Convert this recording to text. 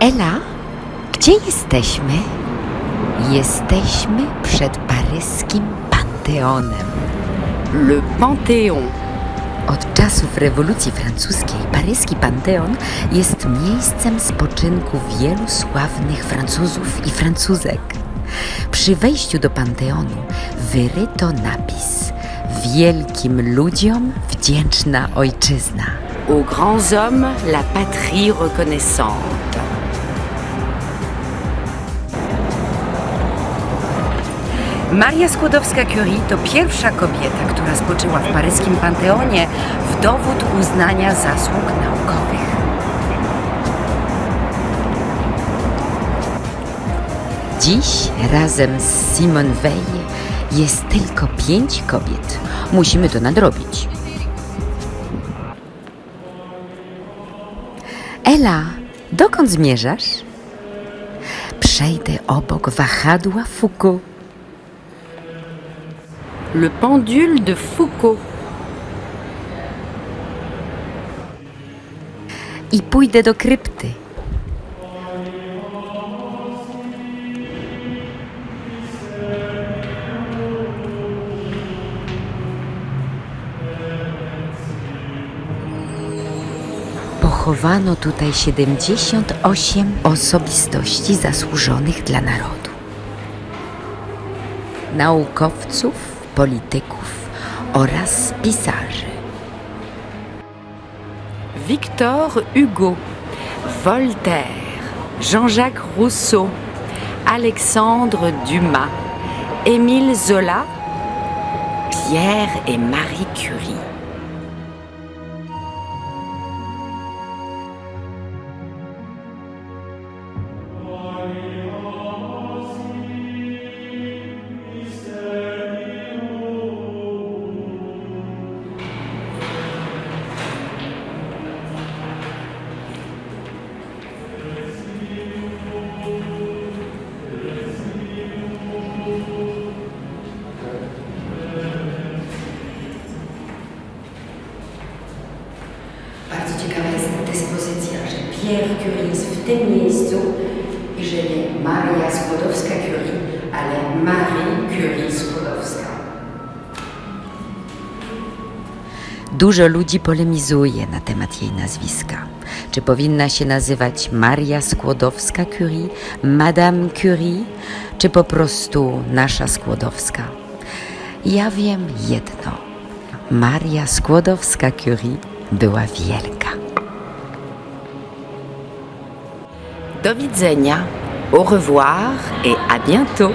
Ela, gdzie jesteśmy? Jesteśmy przed paryskim Panteonem. Le Panthéon. Od czasów rewolucji francuskiej paryski Panteon jest miejscem spoczynku wielu sławnych Francuzów i Francuzek. Przy wejściu do Panteonu wyryto napis Wielkim ludziom wdzięczna ojczyzna. Aux grands hommes, la patrie reconnaissante. Maria Skłodowska-Curie to pierwsza kobieta, która spoczyła w paryskim Panteonie w dowód uznania zasług naukowych. Dziś razem z Simone Weil jest tylko pięć kobiet. Musimy to nadrobić. Ela, dokąd zmierzasz? Przejdę obok wahadła Foucault. Le pendule de Foucault. i pójdę do krypty. Pochowano tutaj 78 osobistości zasłużonych dla narodu. Naukowców, polityków oraz. Victor Hugo, Voltaire, Jean-Jacques Rousseau, Alexandre Dumas, Émile Zola, Pierre et Marie Curie. Dyspozycja, że Pierre Curie jest w tym miejscu i że nie Maria Skłodowska-Curie, ale Marie Curie Skłodowska. Dużo ludzi polemizuje na temat jej nazwiska. Czy powinna się nazywać Maria Skłodowska-Curie, Madame Curie, czy po prostu nasza Skłodowska? Ja wiem jedno. Maria Skłodowska-Curie była wielka. Widzenia, au revoir et à bientôt.